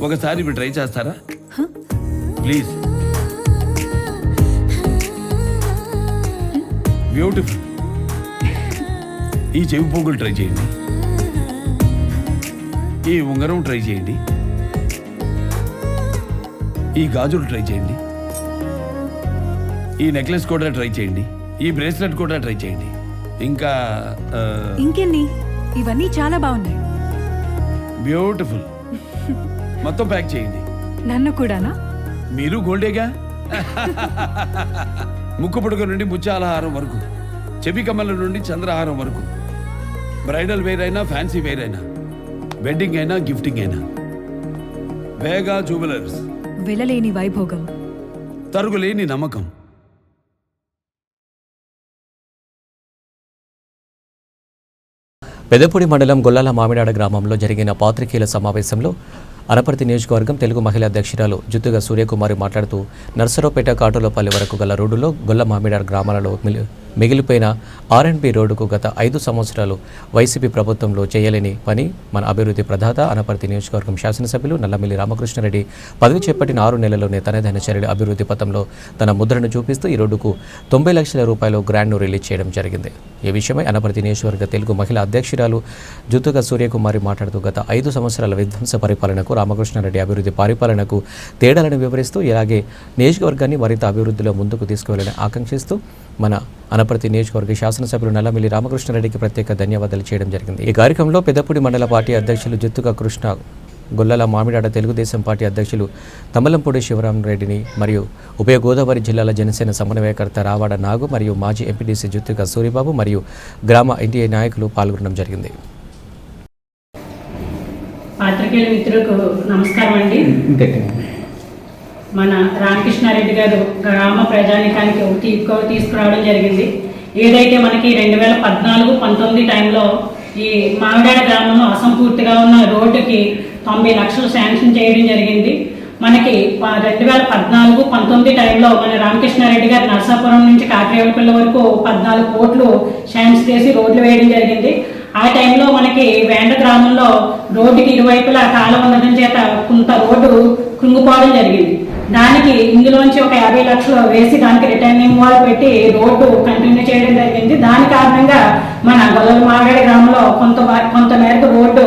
ఒకసారి ఇప్పుడు ట్రై చేస్తారా? ప్లీజ్. బ్యూటిఫుల్. ఈ చెవి పోగులు ట్రై చేయండి. ఈ ఉంగరం ట్రై చేయండి. ఈ గాజులు ట్రై చేయండి. ఈ నెక్లెస్ కూడా ట్రై చేయండి. ఈ బ్రేస్లెట్ కూడా ట్రై చేయండి. ఇంకా ఇంకెన్ని? ఇవన్నీ చాలా బాగున్నాయి. బ్యూటిఫుల్. మొత్తం ప్యాక్ చేయండి. నన్ను కూడానా? మీరు గోల్డేగా? ముక్కు పుడక నుండి ముత్యాలహారం వరకు చెవి కమ్మల నుండి చంద్రహారం వరకు. బ్రైడల్ వేర్ అయినా ఫ్యాన్సీ వేర్ అయినా వెడ్డింగ్ అయినా గిఫ్టింగ్ అయినా. వేగా జువెలర్స్ వెళ్ళలేని వైభోగం. తరుగులేని నమ్మకం. పెదపూడి మండలం గొల్లాల మామిడాడ గ్రామంలో జరిగిన పాత్రికేయుల సమావేశంలో అనపర్తి నియోజకవర్గం తెలుగు మహిళా అధ్యక్షురాలు జుత్తుగా సూర్యకుమారి మాట్లాడుతూ నర్సరావుపేట కాటోలపల్లి వరకు గల రోడ్డులో గొల్ల మామిడార్ గ్రామాలలో మిలి- మిగిలిపోయిన ఆర్ఎండ్బి రోడ్డుకు గత ఐదు సంవత్సరాలు వైసీపీ ప్రభుత్వంలో చేయలేని పని మన అభివృద్ధి ప్రధాత అనపర్తి నియోజకవర్గం శాసనసభ్యులు నల్లమిల్లి రామకృష్ణారెడ్డి పదవి చేపట్టిన ఆరు నెలల్లోనే తనదైన చర్యల అభివృద్ధి పథంలో తన ముద్రను చూపిస్తూ ఈ రోడ్డుకు తొంభై లక్షల రూపాయలు గ్రాండ్ను రిలీజ్ చేయడం జరిగింది. ఈ విషయమై అనపర్తి నియోజకవర్గ తెలుగు మహిళా అధ్యక్షురాలు జుతుగా సూర్యకుమారి మాట్లాడుతూ గత ఐదు సంవత్సరాల విధ్వంస పరిపాలనకు రామకృష్ణారెడ్డి అభివృద్ధి పరిపాలనకు తేడాలను వివరిస్తూ ఇలాగే నియోజకవర్గాన్ని మరింత అభివృద్ధిలో ముందుకు తీసుకువెళ్ళని ఆకాంక్షిస్తూ మన అనపర్తి నియోజకవర్గ శాసనసభ్యులు నల్లమిల్లి రామకృష్ణారెడ్డికి ప్రత్యేక ధన్యవాదాలు చేయడం జరిగింది. ఈ కార్యక్రమంలో పెద్దపూడి మండల పార్టీ అధ్యక్షులు జుత్తుగా కృష్ణ గొల్లల మామిడాడ తెలుగుదేశం పార్టీ అధ్యక్షులు తమ్మలంపూడి శివరామరెడ్డిని మరియు ఉభయ గోదావరి జిల్లాల జనసేన సమన్వయకర్త రావాడ నాగు మరియు మాజీ ఎంపీటీసీ జుత్తుగా సూరిబాబు మరియు గ్రామ ఎన్డీఏ నాయకులు పాల్గొనడం జరిగింది. పాత్రికేయుల మిత్రులకు నమస్కారం అండి మన రామకృష్ణారెడ్డి గారు గ్రామ ప్రజానికానికి ఒక తీసుకురావడం జరిగింది. ఏదైతే మనకి రెండు వేల పద్నాలుగు పంతొమ్మిది టైంలో ఈ మామిడాడ గ్రామంలో అసంపూర్తిగా ఉన్న రోడ్డుకి తొంభై లక్షలు శాంక్షన్ చేయడం జరిగింది. మనకి రెండు వేల పద్నాలుగు పంతొమ్మిది టైంలో మన రామకృష్ణారెడ్డి గారు నర్సాపురం నుంచి కాకరేవులపల్లి వరకు పద్నాలుగు కోట్లు శాంక్షన్ చేసి రోడ్లు వేయడం జరిగింది. ఆ టైంలో మనకి వేండ గ్రామంలో రోడ్డుకి ఇరువైపులా కాలం ఉండడం చేత కొంత రోడ్డు కృంగిపోవడం జరిగింది. దానికి ఇందులోంచి ఒక యాభై లక్షలు వేసి దానికి రిటర్నింగ్ వాల్ పెట్టి రోడ్డు కంటిన్యూ చేయడం జరిగింది. దాని కారణంగా మన గొల్లల మాగడి గ్రామంలో కొంత వా- కొంత మేరకు రోడ్డు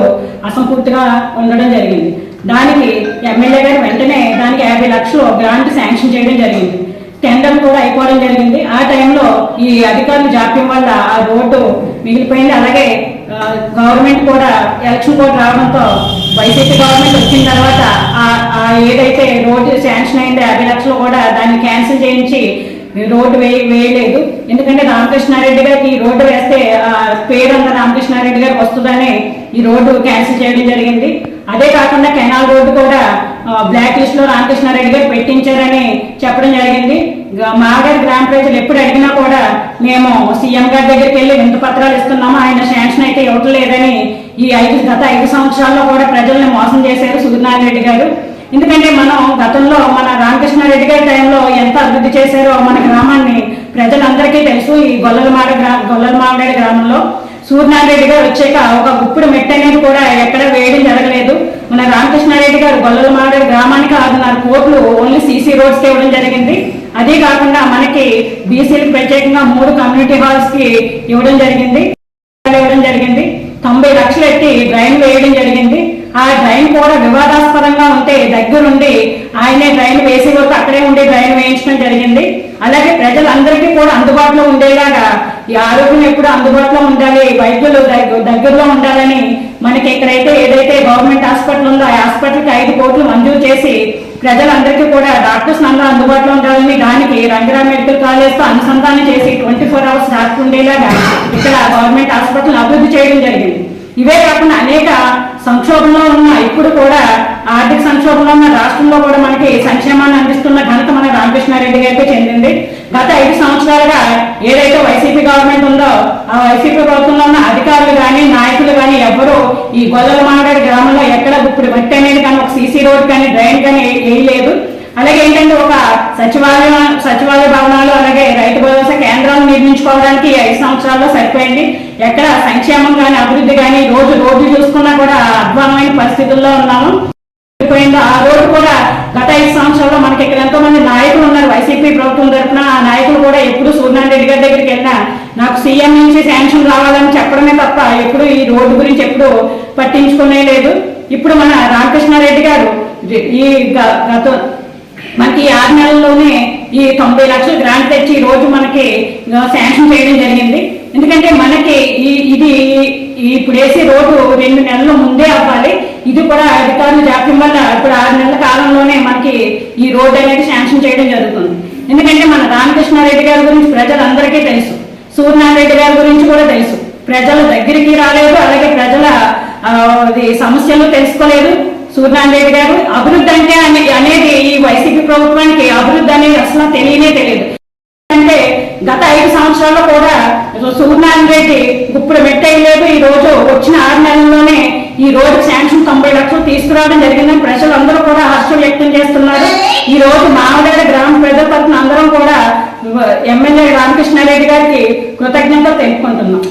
అసంపూర్తిగా ఉండడం జరిగింది. దానికి ఎమ్మెల్యే గారు వెంటనే దానికి యాభై లక్షలు గ్రాంట్ శాంక్షన్ చేయడం జరిగింది. టెండర్ కూడా అయిపోవడం జరిగింది. ఆ టైంలో ఈ అధికారుల జాప్యం వల్ల ఆ రోడ్డు మిగిలిపోయింది. అలాగే గవర్నమెంట్ కూడా ఎలక్షన్ కూడా రావడంతో వైసీపీ గవర్నమెంట్ వచ్చిన తర్వాత ఆ- ఏదైతే రోడ్డు శాంక్షన్ అయిందో యాభై లక్షలు కూడా దాన్ని క్యాన్సిల్ చేయించి రోడ్డు వేయ వేయలేదు. ఎందుకంటే రామకృష్ణారెడ్డి గారికి ఈ రోడ్డు వేస్తే పేరు అంతా రామకృష్ణారెడ్డి గారికి వస్తుందని ఈ రోడ్డు క్యాన్సిల్ చేయడం జరిగింది. అదే కాకుండా కెనాల్ రోడ్డు కూడా బ్లాక్ లిస్ట్లో రామకృష్ణారెడ్డి గారు పెట్టించారని చెప్పడం జరిగింది. మాగారి గ్రామ ప్రజలు ఎప్పుడు అడిగినా కూడా మేము సీఎం గారి దగ్గరికి వెళ్ళి వింత పత్రాలు ఇస్తున్నాము. ఆయన శాంక్షన్ అయితే ఇవ్వట్లేదని ఈ ఐదు గత ఐదు సంవత్సరాల్లో కూడా ప్రజల్ని మోసం చేశారు సూది సూర్యనారాయణ రెడ్డి గారు. ఎందుకంటే మనం గతంలో మన రామకృష్ణారెడ్డి గారి టైంలో ఎంత అభివృద్ధి చేశారో మన గ్రామాన్ని ప్రజలందరికీ తెలుసు ఈ గొల్లలమాడ గ్రా గొల్లలమాడ గ్రామంలో. సూర్యనారాయణ గారు వచ్చాక ఒక గుప్పుడు మెట్టు అనేది కూడా ఎక్కడ వేయడం జరగలేదు. మన రామకృష్ణారెడ్డి గారు గొల్లలమాడ గ్రామానికి ఆరున్నర కోట్లు ఓన్లీ సీసీ రోడ్స్ ఇవ్వడం జరిగింది. అదే కాకుండా మనకి బీసీలకు ప్రత్యేకంగా మూడు కమ్యూనిటీ హాల్స్కి ఇవ్వడం జరిగింది. ఇవ్వడం జరిగింది. తొంభై లక్షలు ఎట్టి డ్రైన్ వేయడం జరిగింది. ఆ డ్రైన్ కూడా వివాదాస్పదంగా ఉంటే దగ్గరుండి ఆయనే డ్రైన్ వేసే వరకు అక్కడే ఉండి డ్రైన్ వేయించడం జరిగింది. అలాగే ప్రజలందరికీ కూడా అందుబాటులో ఉండేలాగా ఈ ఆరోగ్యం ఎప్పుడు అందుబాటులో ఉండాలి వైద్యులు దగ్గ- దగ్గరలో ఉండాలని మనకి ఎక్కడైతే ఏదైతే గవర్నమెంట్ హాస్పిటల్ ఉందో ఆ హాస్పిటల్కి ఐదు కోట్లు మంజూరు చేసి ప్రజలందరికీ కూడా డాక్టర్స్ అందరూ అందుబాటులో ఉండాలని దానికి రంగరా మెడికల్ కాలేజ్తో అనుసంధానం చేసి ట్వంటీ ఫోర్ అవర్స్ డాక్టర్ ఉండేలాగా ఇక్కడ గవర్నమెంట్ హాస్పిటల్ అభివృద్ధి చేయడం జరిగింది. ఇవే కాకుండా అనేక సంక్షోభంలో ఉన్న ఇప్పుడు కూడా ఆర్థిక సంక్షోభంలో ఉన్న రాష్ట్రంలో కూడా మనకి సంక్షేమాన్ని అందిస్తున్న ఘనత మన రామకృష్ణారెడ్డి గారికి చెందింది. గత ఐదు సంవత్సరాలుగా ఏదైతే వైసీపీ గవర్నమెంట్ ఉందో ఆ వైసీపీ ప్రభుత్వంలో ఉన్న అధికారులు కానీ నాయకులు కానీ ఎవ్వరూ ఈ గొల్లల మామిడాడి కాదు ఇప్పుడు మట్టి అనేది కానీ ఒక సీసీ రోడ్ కానీ డ్రైన్ కానీ వేయలేదు అలాగే ఏంటంటే ఒక సచివాలయం సచివాలయ భవనాలు అలాగే రైతు భరోసా కేంద్రాలు నిర్మించుకోవడానికి ఐదు సంవత్సరాల్లో సరిపోయింది. ఎక్కడ సంక్షేమం కానీ అభివృద్ధి కానీ రోజు రోడ్డు చూసుకున్నా కూడా అధ్వానమైన పరిస్థితుల్లో ఉన్నాము. ఆ రోడ్డు కూడా గత ఐదు సంవత్సరాల్లో మనకి ఇక్కడ ఎంతో మంది నాయకులు ఉన్నారు వైసీపీ ప్రభుత్వం తరఫున. ఆ నాయకులు కూడా ఎప్పుడు సూర్యనారాయణ రెడ్డి గారి దగ్గరికి వెళ్ళినా నాకు సీఎం నుంచి శాంక్షన్ రావాలని చెప్పడమే తప్ప ఎప్పుడు ఈ రోడ్డు గురించి ఎప్పుడు పట్టించుకునే లేదు. ఇప్పుడు మన రామకృష్ణారెడ్డి గారు ఈ గత మనకి ఆరు నెలల్లోనే ఈ తొంభై లక్షలు గ్రాంట్ తెచ్చి ఈ రోజు మనకి శాంక్షన్ చేయడం జరిగింది. ఎందుకంటే మనకి ఈ ఇది ఇప్పుడు వేసే రోడ్డు రెండు నెలల ముందే అవ్వాలి. ఇది కూడా అధికారులు జాప్యం వల్ల ఇప్పుడు ఆరు నెలల కాలంలోనే మనకి ఈ రోడ్డు అనేది శాంక్షన్ చేయడం జరుగుతుంది. ఎందుకంటే మన రామకృష్ణారెడ్డి గారి గురించి ప్రజలందరికీ తెలుసు. సూర్యనారాయణ రెడ్డి గారి గురించి కూడా తెలుసు. ప్రజల దగ్గరికి రాలేదు అలాగే ప్రజల సమస్యలు తెలుసుకోలేదు. సూర్యనారాయణ గారు అభివృద్ధి అంటే అనేది ఈ వైసీపీ ప్రభుత్వానికి అభివృద్ధి అనేది అసలు తెలియనే తెలియదు. అంటే గత ఐదు సంవత్సరాల్లో కూడా సూర్యనారాయణ రెడ్డి ఇప్పుడు మెట్టయ్యలేదు ఈ రోజు వచ్చిన ఆరు నెలల్లోనే ఈ రోజు శాంక్షన్ తొంభై లక్షలు తీసుకురావడం జరిగిందని ప్రజలందరూ కూడా హర్షం వ్యక్తం చేస్తున్నారు. ఈ రోజు మామగారి గ్రామ ప్రజల తరఫున అందరం కూడా ఎమ్మెల్యే రామకృష్ణారెడ్డి గారికి కృతజ్ఞతలు తెలుపుకుంటున్నాం.